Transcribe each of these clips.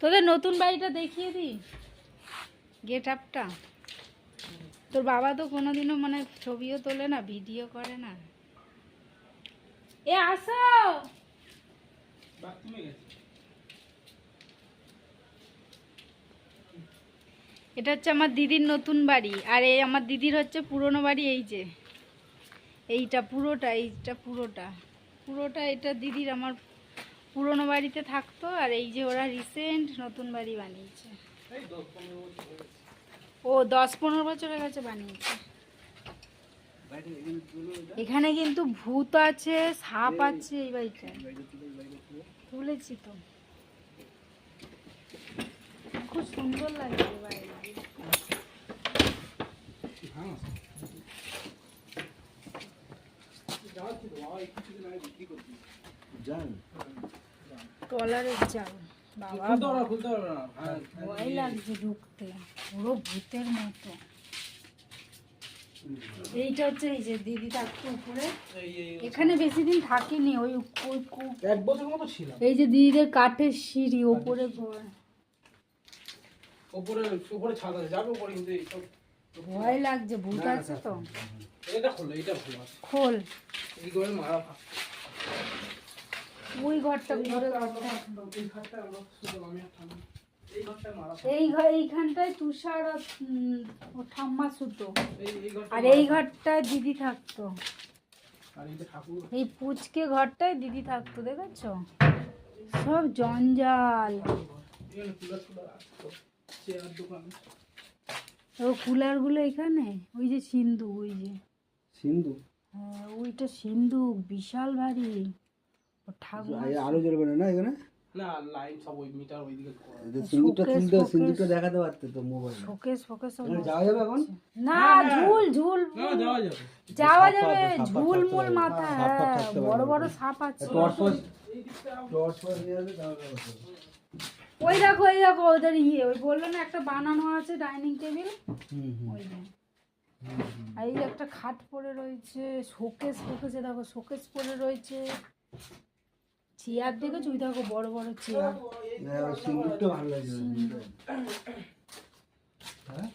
তোদের নতুন বাড়িটা দেখিয়ে দি গেট আপটা তোর বাবা তো কোনোদিনও মানে ছবিও তোলে না ভিডিও করে না। এ, আসো! এটা হচ্ছে আমার দিদির নতুন বাড়ি, আর এই আমার দিদির হচ্ছে পুরনো বাড়ি, এই যে। এইটা পুরোটা এইটা পুরোটা। পুরোটা এটা দিদির, আমার পুরনো বাড়িতে থাকতো আর এই যে ওরা রিসেন্ট নতুন বাড়ি বানিয়েছে। ও দশ পনেরো বছরের কাছে বানিয়েছে। এখানে কিন্তু ভূত আছে সাপ আছে এই বাড়িটায়। তুলেছি তো। খুব সুন্দর লাগছে বাড়িটা জান জাল বাবা ভয় লাগছে ঢুকতে পুরো ভূতের মতো এইটা হচ্ছে এই যে দিদি থাকতো উপরে এখানে বেশি দিন থাকিনি ওই ওই এক বছর মতো ছিলাম এই যে দিদিদের কাঠের সিঁড়ি ওপরে ঘর ওপরে উপরে ছাদ আছে যাবে উপরে কিন্তু এইসব ভয় লাগছে ভূত আছে তো এটা খোলো এটা খোলো খোল এই করে মারা ওই ঘরটা ঘরে এই ঘর এইখানটায় তুষার আর, ঠাম্মা শুতো এই এই ঘরটা আর এই ঘরটায় দিদি থাকতো। এই যে ঠাকুর। এই পুচকে ঘরটায় দিদি থাকতো দেখেছ? সব জঞ্জাল। এখানে কুলার ও কুলারগুলো এখানে? ওই যে সিন্ধু ওই যে। সিন্ধু? হ্যাঁ ওইটা সিন্ধু বিশাল ভারী ও আরও জ্বলবে না না এখানে? না লাইন সব ওই মিটার ওইদিকে করা। এদের সিন্দুকটা শোকেস, তুলতে শোকেস। দেখাতে পারতে তো মোবাইল শোকেস ফোকেস যাওয়া যাবে এখন? না ঝুল ঝুল না যাওয়া যাবে। যাওয়া সাপ যাবে ঝুল থাকতে মাথা হ্যাঁ বড় বড় সাপ আছে। টর্চ টর্চ নিয়ে আসবে। ওই দেখো ওই দেখো ওদের ইয়ে ওই বলল না একটা বানানো আছে ডাইনিং টেবিল? হুম হুম। ওই এই একটা খাট পড়ে রয়েছে শোকেস ফোকেসে দেখো শোকেস পড়ে রয়েছে। চেয়ার দেখেছ? ওই দেখো বড় বড় চেয়ার। হ্যাঁ, ভালো হ্যাঁ?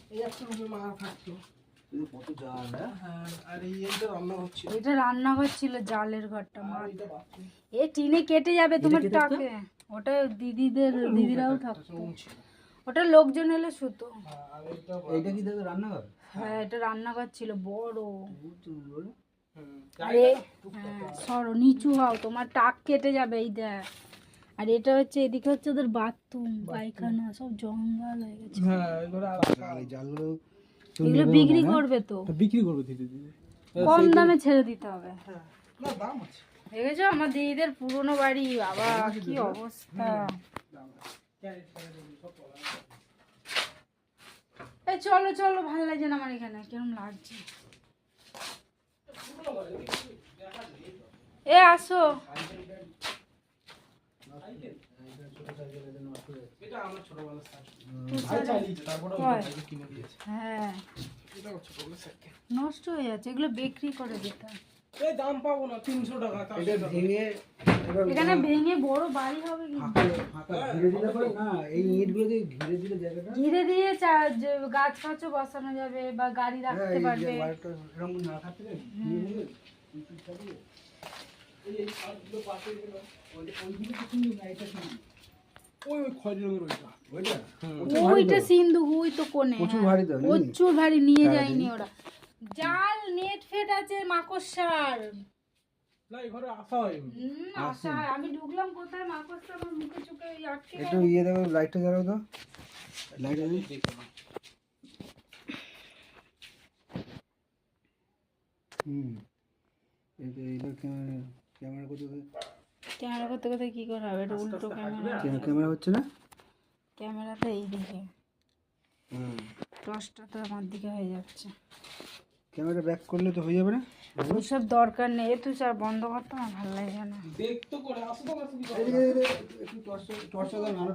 হ্যাঁ? হ্যাঁ এটা রান্নাঘর ছিল জালের ঘরটা মা এ টিনে কেটে যাবে তোমার টাকে ওটা দিদিদের দিদিরাও থাকতো। ওটা লোকজন এলে হ্যাঁ, এইটা এইটা কি রান্নাঘর? হ্যাঁ এটা রান্নাঘর ছিল বড়। আরে হ্যাঁ সরো নিচু হও তোমার টাক কেটে যাবে এই দেখ। আর এটা হচ্ছে এদিকে হচ্ছে ওদের বাথরুম পায়খানা সব জঙ্গল হয়ে গেছে। হ্যাঁ এগুলো বিক্রি করবে তো। বিক্রি করবে ধীরে ধীরে। কম দামে ছেড়ে দিতে হবে। হ্যাঁ দেখেছ আমার দিদিদের পুরনো বাড়ি বাবা কি অবস্থা। এই চলো চলো ভালো লাগছে না আমার এখানে কিরম লাগছে? এ আসো হয়। নষ্ট হয়ে যাচ্ছে এগুলো বিক্রি করে দিতে হবে। এই দাম পাবো না তিনশো টাকা এটা ভেঙে এখানে ভেঙে বড় বাড়ি হবে ঘিরে দিলে পরে না এই ইটগুলো দিয়ে ঘিরে দিলে জায়গাটা ঘিরে দিয়ে গাছ ফাছও বসানো যাবে বা গাড়ি হ্যাঁ, রাখতে এই যে পারবে। এরকম না থাকতে ওইটা সিন্ধু ওই তো কোনে প্রচুর হ্যাঁ। ভারী তো, প্রচুর ভারী নিয়ে হ্যাঁ, যায়নি ওরা। জাল নেট ফেট আছে মাকড়সার। না এই ঘরে আসা হয়নি। হুম, আমি ঢুকলাম কোথায়? মাকড়সা আমার মুখে চোখে আটকে একটু ইয়ে দেবো লাইটটা জ্বালাও তো। হুম। এই তো ক্যামেরা ক্যামেরা করতে ক্যামেরা করতে করতে কি করে হবে? এটা উল্টো ক্যামেরা। ক্যামেরা হচ্ছে না? ক্যামেরাটা এই দিকে হুম। টসটা তো আমার দিকে হয়ে যাচ্ছে। ক্যামেরা ব্যাক করলে তো হয়ে যাবে না? ওসব দরকার নেই এ তুই স্যার বন্ধ করতে আমার ভালো লাগে না। দেখ তো করে আসো তো একটু টর্চ টর্চ দাও